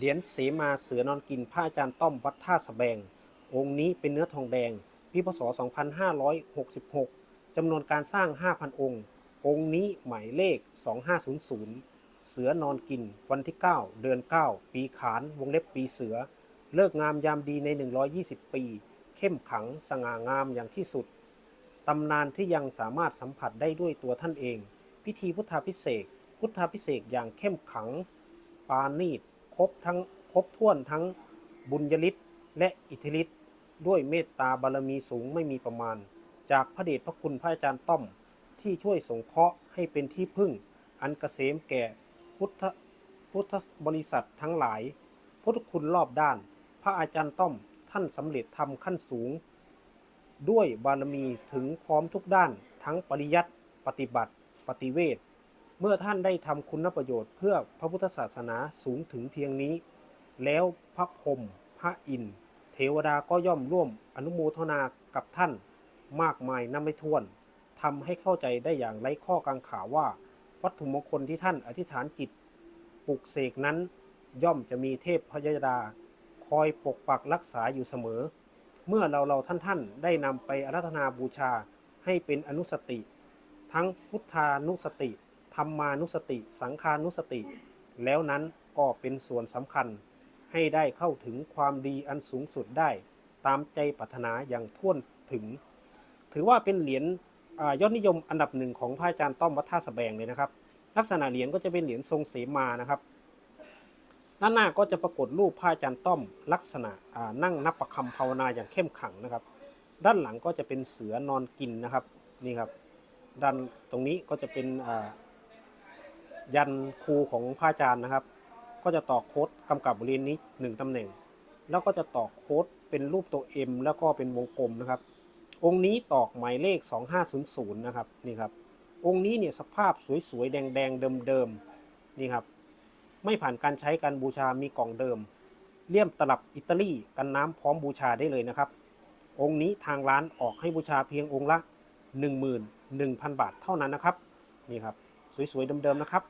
เหรียญเสมาเสือนอนกินพระอาจารย์ต้อมวัดท่าสะแบง องค์นี้เป็นเนื้อทองแดงปีพศ 2566จำนวนการสร้าง 5,000 องค์ องค์นี้หมายเลข 2500 เสือนอนกิน วันที่ 9 เดือน 9 ปีขาน วงเล็บปีเสือ เลิกงามยามดีใน 120 ปี เข้มขังสง่างามอย่างที่สุด ตำนานที่ยังสามารถสัมผัสได้ด้วยตัวท่านเอง พิธีพุทธาพิเศษ พุทธาพิเศษอย่างเข้มขัง ปาณีต ครบทั้งครบถ้วนทั้งบุญยฤทธิ์และอิทธิฤทธิ์ด้วยเมตตาบารมีสูงไม่มีประมาณ จากพระเดชพระคุณพระอาจารย์ต้อม ที่ช่วยสงเคราะห์ให้เป็นที่พึ่ง อันเกษมแก่พุทธพุทธบริษัททั้งหลาย พุทธคุณรอบด้าน พระอาจารย์ต้อมท่านสำเร็จทำขั้นสูง ด้วยบารมีถึงพร้อมทุกด้านทั้งปริยัติปฏิบัติ ปฏิเวท เมื่อท่านได้ทำคุณประโยชน์เพื่อพระพุทธศาสนาสูงถึงเพียงนี้ แล้วพระพรหมพระอินทร์เทวดาก็ย่อมร่วมอนุโมทนากับท่านมากมายนับไม่ถ้วนทำให้เข้าใจได้อย่างไร้ข้อกังขาว่า วัตถุมงคลที่ท่านอธิษฐานจิตปลุกเสกนั้นย่อมจะมีเทพพยดา คอยปกปักรักษาอยู่เสมอ เมื่อเราเราท่านท่านได้นำไปอารัธนาบูชาให้เป็นอนุสติ ทั้งพุทธานุสติ รรมานุสติ สังฆานุสติ แล้วนั้นก็เป็นส่วนสำคัญ ให้ได้เข้าถึงความดีอันสูงสุดได้ ตามใจปรารถนาอย่างท่วนถึง ถือว่าเป็นเหรียญยอดนิยมอันดับหนึ่งของพระอาจารย์ต้อมวัดท่าสแบงเลยนะครับ ลักษณะเหรียญก็จะเป็นเหรียญทรงเสมานะครับด้านหน้าก็จะปรากฏรูปพระอาจารย์ต้อม ลักษณะนั่งนับประคำภาวนาอย่างเข้มขังนะครับ ด้านหลังก็จะเป็นเสือนอนกินนะครับนี่ครับด้านตรงนี้ก็จะเป็น ยันครูของพระอาจารย์นะครับ ก็จะต่อโค้ดกำกับบริเวณนี้หนึ่งตำแหน่ง แล้วก็จะต่อโค้ดเป็นรูปตัว M แล้วก็เป็นวงกลมนะครับ องค์นี้ตอกหมายเลข 2500นะครับนี่ครับ องค์นี้เนี่ยสภาพสวยๆแดงๆเดิมๆนี่ครับ ไม่ผ่านการใช้การบูชามีกล่องเดิม เลี่ยมตลับอิตาลีกันน้ำพร้อมบูชาได้เลยนะครับ องค์นี้ทางร้านออกให้บูชาเพียงองค์ละ 11,000 บาทเท่านั้นนะครับนี่ครับสวยๆเดิมๆนะครับ